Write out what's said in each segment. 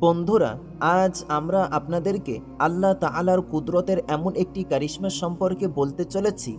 বন্ধুরা, আজ আমরা আপনাদেরকে আল্লাহ তাআলার কুদরতের এমন একটি কারিশ্মা সম্পর্কে বলতে চলেছি,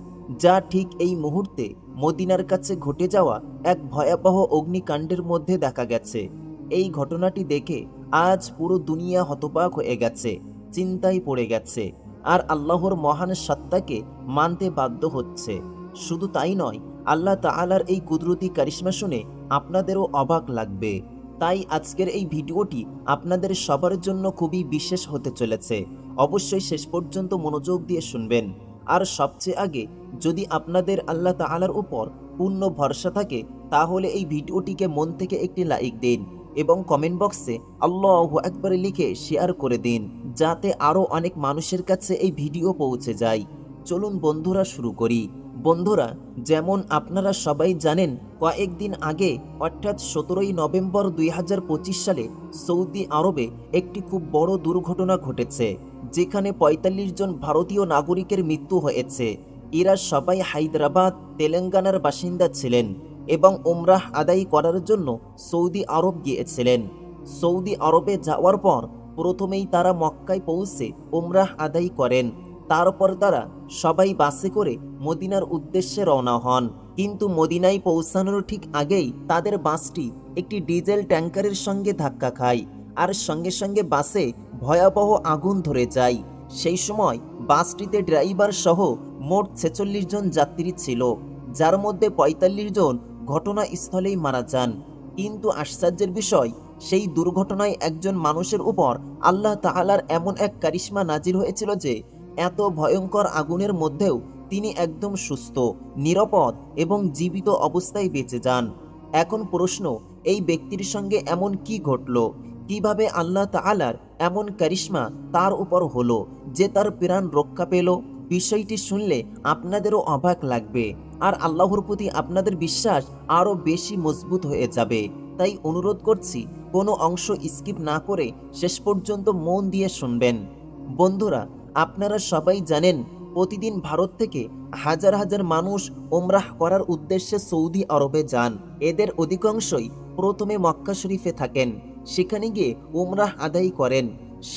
যা ঠিক এই মুহূর্তে মদিনার কাছে ঘটে যাওয়া এক ভয়াবহ অগ্নিকাণ্ডের মধ্যে দেখা গেছে। এই ঘটনাটি দেখে আজ পুরো দুনিয়া হতবাক হয়ে গেছে, চিন্তায় পড়ে গেছে, আর আল্লাহর মহান সত্তাকে মানতে বাধ্য হচ্ছে। শুধু তাই নয়, আল্লাহ তাআলার এই কুদরতি কারিশ্মা শুনে আপনাদেরও অবাক লাগবে। তাই আজকের এই ভিডিওটি আপনাদের সবার জন্য খুবই বিশেষ হতে চলেছে। অবশ্যই শেষ পর্যন্ত মনোযোগ দিয়ে শুনবেন। আর সবচেয়ে আগে, যদি আপনাদের আল্লাহ তাআলার উপর পূর্ণ ভরসা থাকে, তাহলে এই ভিডিওটিকে মন থেকে একটি লাইক দিন এবং কমেন্ট বক্সে আল্লাহ একবারে লিখে শেয়ার করে দিন, যাতে আরও অনেক মানুষের কাছে এই ভিডিও পৌঁছে যায়। চলুন বন্ধুরা শুরু করি। বন্ধুরা, যেমন আপনারা সবাই জানেন, কয়েকদিন আগে, অর্থাৎ সতেরোই নভেম্বর দুই হাজার পঁচিশ সালে, সৌদি আরবে একটি খুব বড় দুর্ঘটনা ঘটেছে, যেখানে ৪৫ জন ভারতীয় নাগরিকের মৃত্যু হয়েছে। এরা সবাই হায়দ্রাবাদ, তেলেঙ্গানার বাসিন্দা ছিলেন এবং ওমরাহ আদায় করার জন্য সৌদি আরব গিয়েছিলেন। সৌদি আরবে যাওয়ার পর প্রথমেই তারা মক্কায় পৌঁছে ওমরাহ আদায় করেন। তারপর তারা সবাই বাসে করে মদিনার উদ্দেশ্যে রওনা হন। কিন্তু মদিনায় পৌঁছানোর ঠিক আগেই তাদের বাসটি একটি ডিজেল ট্যাঙ্কারের সঙ্গে ধাক্কা খায় আর সঙ্গে সঙ্গে বাসে ভয়াবহ আগুন ধরে যায়। সেই সময় বাসটিতে ড্রাইভার সহ মোট ছেচল্লিশ জন যাত্রী ছিল, যার মধ্যে ৪৫ জন ঘটনাস্থলেই মারা যান। কিন্তু আশ্চর্যের বিষয়, সেই দুর্ঘটনায় একজন মানুষের উপর আল্লাহ তাহালার এমন এক কারিশ্মা নাজির হয়েছিল যে এত ভয়ঙ্কর আগুনের মধ্যেও তিনি একদম সুস্থ, নিরাপদ এবং জীবিত অবস্থায় বেঁচে যান। এখন প্রশ্ন, এই ব্যক্তির সঙ্গে এমন কি ঘটল? কীভাবে আল্লাহ তাআলার এমন কারিশ্মা তার উপর হলো যে তার প্রাণ রক্ষা পেল? বিষয়টি শুনলে আপনাদেরও অবাক লাগবে আর আল্লাহর প্রতি আপনাদের বিশ্বাস আরও বেশি মজবুত হয়ে যাবে। তাই অনুরোধ করছি, কোনো অংশ স্কিপ না করে শেষ পর্যন্ত মন দিয়ে শুনবেন। বন্ধুরা আপনারা সবাই জানেন, প্রতিদিন ভারত থেকে হাজার হাজার মানুষ ওমরাহ করার উদ্দেশ্যে সৌদি আরবে যান। এদের অধিকাংশই প্রথমে মক্কা শরীফে থাকেন, সেখানে গিয়ে ওমরাহ আদায় করেন।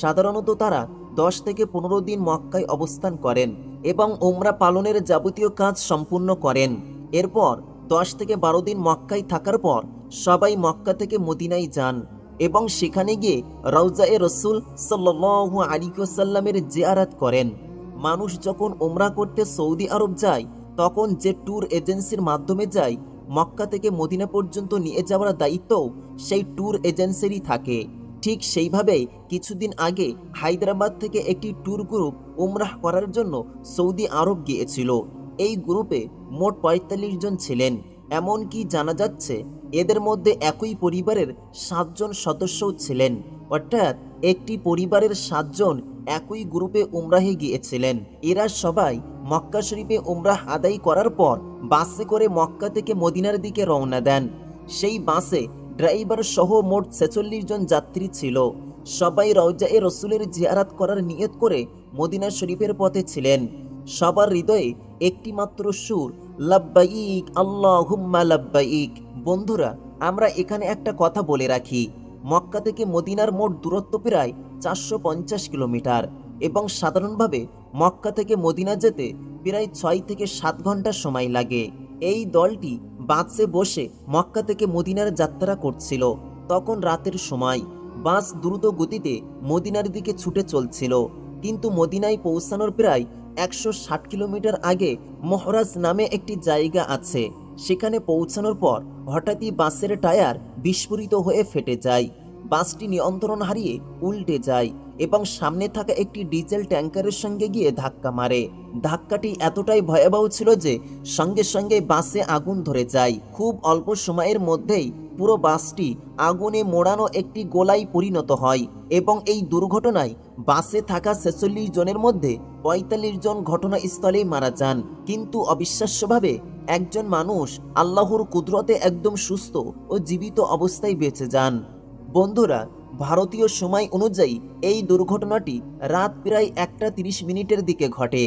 সাধারণত তারা দশ থেকে পনেরো দিন মক্কায় অবস্থান করেন এবং ওমরা পালনের যাবতীয় কাজ সম্পূর্ণ করেন। এরপর দশ থেকে বারো দিন মক্কায় থাকার পর সবাই মক্কা থেকে মদিনায় যান। এবং সেখানে গিয়ে রৌজা এ রসুল সাল্লু আলিকসাল্লামের জিয়ারাত করেন। মানুষ যখন ওমরা করতে সৌদি আরব যায়, তখন যে ট্যুর এজেন্সির মাধ্যমে যায়, মক্কা থেকে মদিনা পর্যন্ত নিয়ে যাওয়ার দায়িত্ব সেই ট্যুর এজেন্সিরই থাকে। ঠিক সেইভাবে কিছুদিন আগে হায়দ্রাবাদ থেকে একটি ট্যুর গ্রুপ উমরাহ করার জন্য সৌদি আরব গিয়েছিল। এই গ্রুপে মোট পঁয়তাল্লিশ জন ছিলেন। এমনকি জানা যাচ্ছে এদের মধ্যে একই পরিবারের সাতজন সদস্যও ছিলেন। অর্থাৎ একটি পরিবারের সাতজন একই গ্রুপে উমরাহে গিয়েছিলেন। এরা সবাই মক্কা শরীফে উমরাহ আদায় করার পর বাসে করে মক্কা থেকে মদিনার দিকে রওনা দেন। সেই বাসে ড্রাইভার সহ মোট ছেচল্লিশ জন যাত্রী ছিল। সবাই রওজা এ রসুলের জিয়ারাত করার নিয়ত করে মদিনা শরীফের পথে ছিলেন। সবার হৃদয়ে একটি মাত্র সুর, লাব্বাইক, আল্লাহুম্মা লাব্বাইক। বন্ধুরা, আমরা এখানে একটা কথা বলে রাখি। মক্কা থেকে মদিনার মোট দূরত্ব প্রায় চারশো পঞ্চাশ কিলোমিটার এবং সাধারণভাবে মক্কা থেকে মদিনা যেতে প্রায় ছয় থেকে সাত ঘণ্টা সময় লাগে। এই দলটি বাসে বসে মক্কা থেকে মদিনার যাত্রা করছিল। তখন রাতের সময় বাস দ্রুত গতিতে মদিনার দিকে ছুটে চলছিল। কিন্তু মদিনায় পৌঁছানোর প্রায় একশো ষাট কিলোমিটার আগে মহরাজ নামে একটি জায়গা আছে। সেখানে পৌঁছানোর পর হঠাৎই বাসের টায়ার বিস্ফোরিত হয়ে ফেটে যায়। বাসটি নিয়ন্ত্রণ হারিয়ে উল্টে যায়। এবং সামনে থাকা একটি ডিজেল ট্যাঙ্কারের সঙ্গে গিয়ে ধাক্কা মারে। ধাক্কাটি এতটাই ভয়াবহ ছিল যে সঙ্গে সঙ্গে বাসে আগুন ধরে যায়। খুব অল্প সময়ের মধ্যেই পুরো বাসটি আগুনে মোড়ানো একটি গোলায় পরিণত হয় এবং এই দুর্ঘটনায় বাসে থাকা ছেচল্লিশ জনের মধ্যে পঁয়তাল্লিশ জন ঘটনাস্থলেই মারা যান। কিন্তু অবিশ্বাস্যভাবে একজন মানুষ আল্লাহর কুদরতে একদম সুস্থ ও জীবিত অবস্থায় বেঁচে যান। বন্ধুরা ভারতীয় সময় অনুযায়ী এই দুর্ঘটনাটি রাত প্রায় একটা তিরিশ মিনিটের দিকে ঘটে।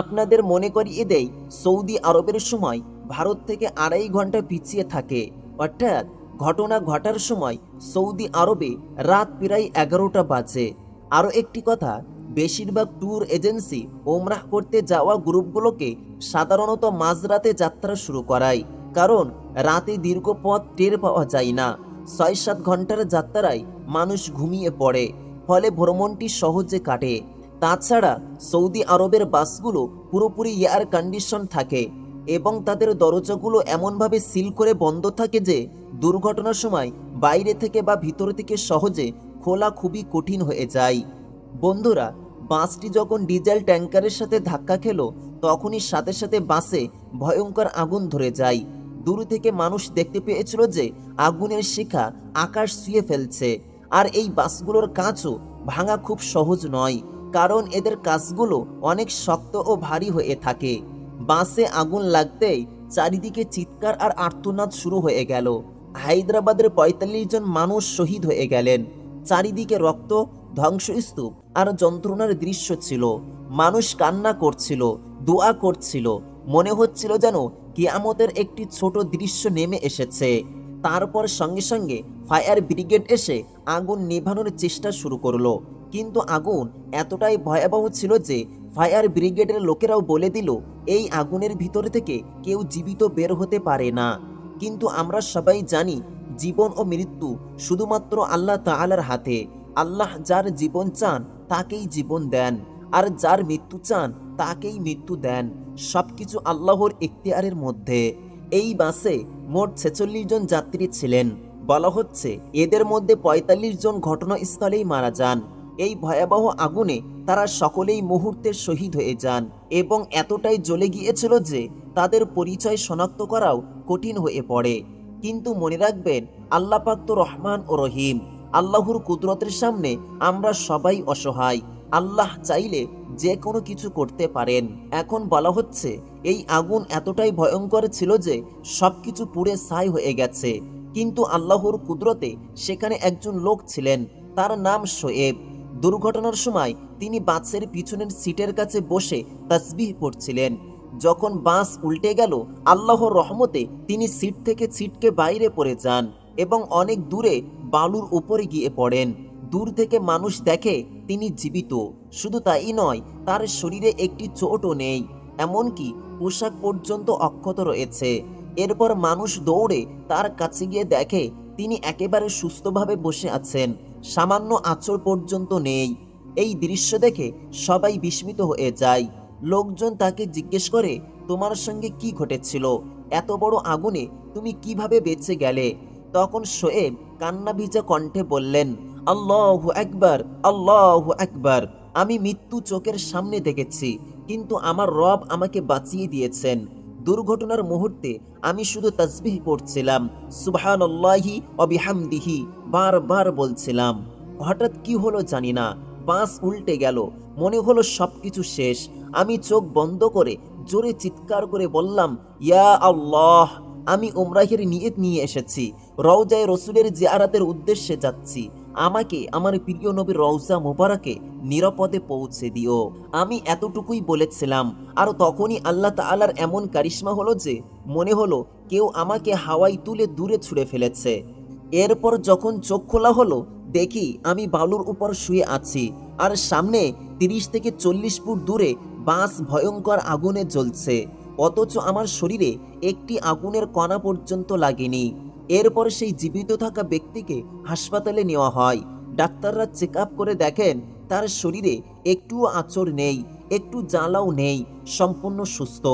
আপনাদের মনে করিয়ে দেই, সৌদি আরবের সময় ভারত থেকে আড়াই ঘণ্টা পিছিয়ে থাকে। অর্থাৎ ঘটনা ঘটার সময় সৌদি আরবে রাত প্রায় এগারোটা বাজে। আরও একটি কথা, বেশিরভাগ ট্যুর এজেন্সি ওমরাহ করতে যাওয়া গ্রুপগুলোকে সাধারণত মাঝরাতে যাত্রা শুরু করায়, কারণ রাতে দীর্ঘ পথ টের পাওয়া যায় না। ছয় সাত ঘণ্টার যাত্রায় মানুষ ঘুমিয়ে পড়ে, ফলে ভ্রমণটি সহজে কাটে। তাছাড়া সৌদি আরবের বাসগুলো পুরোপুরি এয়ার কন্ডিশন থাকে এবং তাদের দরজাগুলো এমনভাবে সিল করে বন্ধ থাকে যে দুর্ঘটনার সময় বাইরে থেকে বা ভিতর থেকে সহজে খোলা খুবই কঠিন হয়ে যায়। বন্ধুরা, বাসটি যখন ডিজেল ট্যাঙ্কারের সাথে ধাক্কা খেলো, তখনই সাথে সাথে বাসে ভয়ঙ্কর আগুন ধরে যায়। দূর থেকে মানুষ দেখতে পেয়েছিল যে আগুনের শিখা আকাশ ছুঁয়ে ফেলছে। আর এই বাসগুলোর কাঁচও ভাঙা খুব সহজ নয়, কারণ এদের কাজগুলো অনেক শক্ত ও ভারী হয়ে থাকে। বাসে আগুন লাগতেই চারিদিকে চিৎকার আর আর্তনাদ শুরু হয়ে গেল। হায়দ্রাবাদের পঁয়তাল্লিশ জন মানুষ শহীদ হয়ে গেলেন। চারিদিকে রক্ত, ধ্বংসস্তূপ আর যন্ত্রণার দৃশ্য ছিল। মানুষ কান্না করছিল, দোয়া করছিল। মনে হচ্ছিল যেন কিয়ামতের একটি ছোট দৃশ্য নেমে এসেছে। তারপর সঙ্গে সঙ্গে ফায়ার ব্রিগেড এসে আগুন নেভানোর চেষ্টা শুরু করল। কিন্তু আগুন এতটাই ভয়াবহ ছিল যে ফায়ার ব্রিগেডের লোকেরাও বলে দিল, এই আগুনের ভিতর থেকে কেউ জীবিত বের হতে পারে না। কিন্তু আমরা সবাই জানি, জীবন ও মৃত্যু শুধুমাত্র আল্লাহ তাআলার হাতে। আল্লাহ যার জীবন চান, তাকেই জীবন দেন। আর যার মৃত্যু চান, তাকেই মৃত্যু দেন। সবকিছু আল্লাহর ইখতিয়ারের মধ্যে। এই বাসে মোট ছেচল্লিশ জন যাত্রী ছিলেন। বলা হচ্ছে, এদের মধ্যে ৪৫ জন ঘটনাস্থলেই মারা যান। এই ভয়াবহ আগুনে তারা সকলেই মুহূর্তে শহীদ হয়ে যান এবং এতটাই জ্বলে গিয়েছিল যে তাদের পরিচয় শনাক্ত করাও কঠিন হয়ে পড়ে। কিন্তু মনে রাখবেন, আল্লাপাক তো রহমান ও রহিম। আল্লাহর কুদরতের সামনে আমরা সবাই অসহায়। আল্লাহ চাইলে যে কোনো কিছু করতে পারেন। এখন বলা হচ্ছে, এই আগুন এতটাই ভয়ঙ্কর ছিল যে সব কিছু পুড়ে ছাই হয়ে গেছে। কিন্তু আল্লাহর কুদরতে সেখানে একজন লোক ছিলেন, তার নাম শোয়েব। দুর্ঘটনার সময় তিনি বাসের পিছনের সিটের কাছে বসে তাসবিহ পড়ছিলেন। যখন বাস উল্টে গেল, আল্লাহর রহমতে তিনি সিট থেকে ছিটকে বাইরে পড়ে যান এবং অনেক দূরে বালুর উপরে গিয়ে পড়েন। দূর থেকে মানুষ দেখে তিনি জীবিত। শুধু তাই নয়, তার শরীরে একটি চোটও নেই। এমনকি পোশাক পর্যন্ত অক্ষত রয়েছে। এরপর মানুষ দৌড়ে তার কাছে গিয়ে দেখে তিনি একেবারে সুস্থভাবে বসে আছেন। সামান্য আঁচড় পর্যন্ত নেই। এই দৃশ্য দেখে সবাই বিস্মিত হয়ে যায়। লোকজন তাকে জিজ্ঞেস করে, তোমার সঙ্গে কি ঘটেছিল? এত বড় আগুনে তুমি কীভাবে বেঁচে গেলে? তখন শোয়েব কান্না ভিজা কণ্ঠে বললেন, আল্লাহু একবার আল্লাহু একবার আমি মৃত্যু চোখের সামনে দেখেছি, কিন্তু আমার রব আমাকে বাঁচিয়ে দিয়েছেন। দুর্ঘটনার মুহূর্তে আমি শুধু তাসবিহ পড়ছিলাম, সুবহানাল্লাহি অবিহামদিহি বারবার বলছিলাম। হঠাৎ কি হলো জানি না বাস উল্টে গেল, মনে হলো সব কিছু শেষ। আমি চোখ বন্ধ করে জোরে চিৎকার করে বললাম, ইয়া আল্লাহ! আমি ওমরাহের নিয়ত নিয়ে এসেছি। রওজায় রসুলের জিয়ারাতের উদ্দেশ্যে যাচ্ছি। আমাকে, আমার প্রিয় নবীর রওজা মোবারকে নিরাপদে পৌঁছে দিও। আমি এতটুকুই বলেছিলাম। আর তখনই আল্লাহ তাআলার এমন কারিশ্মা হলো যে, মনে হলো কেউ আমাকে হাওয়াই তুলে দূরে ছুঁড়ে ফেলেছে। এরপর যখন চোখ খোলা হলো, দেখি আমি বালুর উপর শুয়ে আছি। আর সামনে তিরিশ থেকে চল্লিশ ফুট দূরে বাস ভয়ঙ্কর আগুনে জ্বলছে। অথচ আমার শরীরে একটি আগুনের কণা পর্যন্ত লাগেনি। এরপর সেই জীবিত থাকা ব্যক্তিকে হাসপাতালে নেওয়া হয়। ডাক্তাররা চেক করে দেখেন, তার শরীরে একটুও আঁচড় নেই, একটু জ্বালাও নেই, সম্পূর্ণ সুস্থ।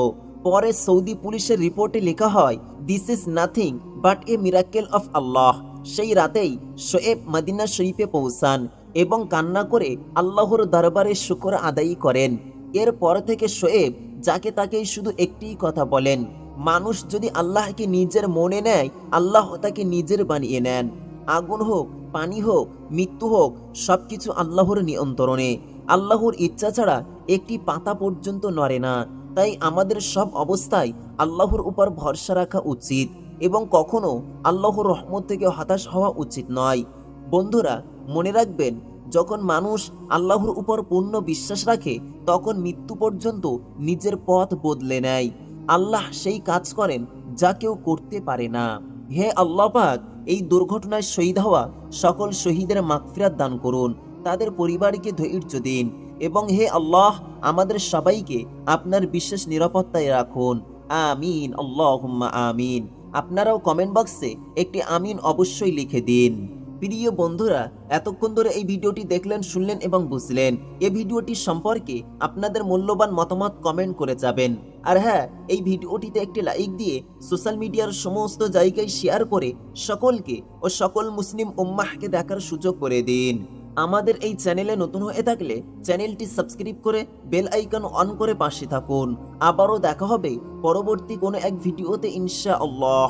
পরে সৌদি পুলিশের রিপোর্টে লেখা হয় this is nothing but a miracle of Allah সেই রাতেই শোয়েব মদিনা শরীফে পৌঁছান এবং কান্না করে আল্লাহর দরবারে শুকর আদায়ী করেন। এরপর থেকে শোয়েব যাকে তাকেই শুধু একটিই কথা বলেন। মানুষ যদি আল্লাহকে নিজের মনে নেয়, আল্লাহ তাকে নিজের বানিয়ে নেন। আগুন হোক, পানি হোক, মৃত্যু হোক সব কিছু আল্লাহর নিয়ন্ত্রণে। আল্লাহর ইচ্ছা ছাড়া একটি পাতা পর্যন্ত নড়ে না। তাই আমাদের সব অবস্থায় আল্লাহর উপর ভরসা রাখা উচিত এবং কখনো আল্লাহর রহমত থেকে হতাশ হওয়া উচিত নয়। বন্ধুরা, মনে রাখবেন যখন মানুষ আল্লাহর উপর পূর্ণ বিশ্বাস রাখে, তখন মৃত্যু পর্যন্ত নিজের পথ বদলে নেয়। আল্লাহ সেই কাজ করেন যা কেউ করতে পারে না। হে আল্লাহ পাক, এই দুর্ঘটনায় শহীদ হওয়া সকল শহীদের মাগফিরাত দান করুন, তাদের পরিবারকে ধৈর্য দিন এবং হে আল্লাহ, আমাদের সবাইকে আপনার বিশেষ নিরাপত্তায় রাখুন। আমিন, আল্লাহুম্মা আমিন। আপনারাও কমেন্ট বক্সে একটি আমিন অবশ্যই লিখে দিন। প্রিয় বন্ধুরা, এতক্ষণ ধরে এই ভিডিওটি দেখলেন, শুনলেন এবং বুঝলেন। এই ভিডিওটি সম্পর্কে আপনাদের মূল্যবান মতামত কমেন্ট করে যাবেন। আর হ্যাঁ এই ভিডিওটিতে একটি লাইক দিয়ে সোশ্যাল মিডিয়ার সমস্ত জায়গায় শেয়ার করে সকলকে ও সকল মুসলিম উম্মাহকে দেখার সুযোগ করে দিন। আমাদের এই চ্যানেলে নতুন হয়ে থাকলে চ্যানেলটি সাবস্ক্রাইব করে বেল আইকন অন করে পাশে থাকুন। আবারও দেখা হবে পরবর্তী কোনো এক ভিডিওতে ইনশা আল্লাহ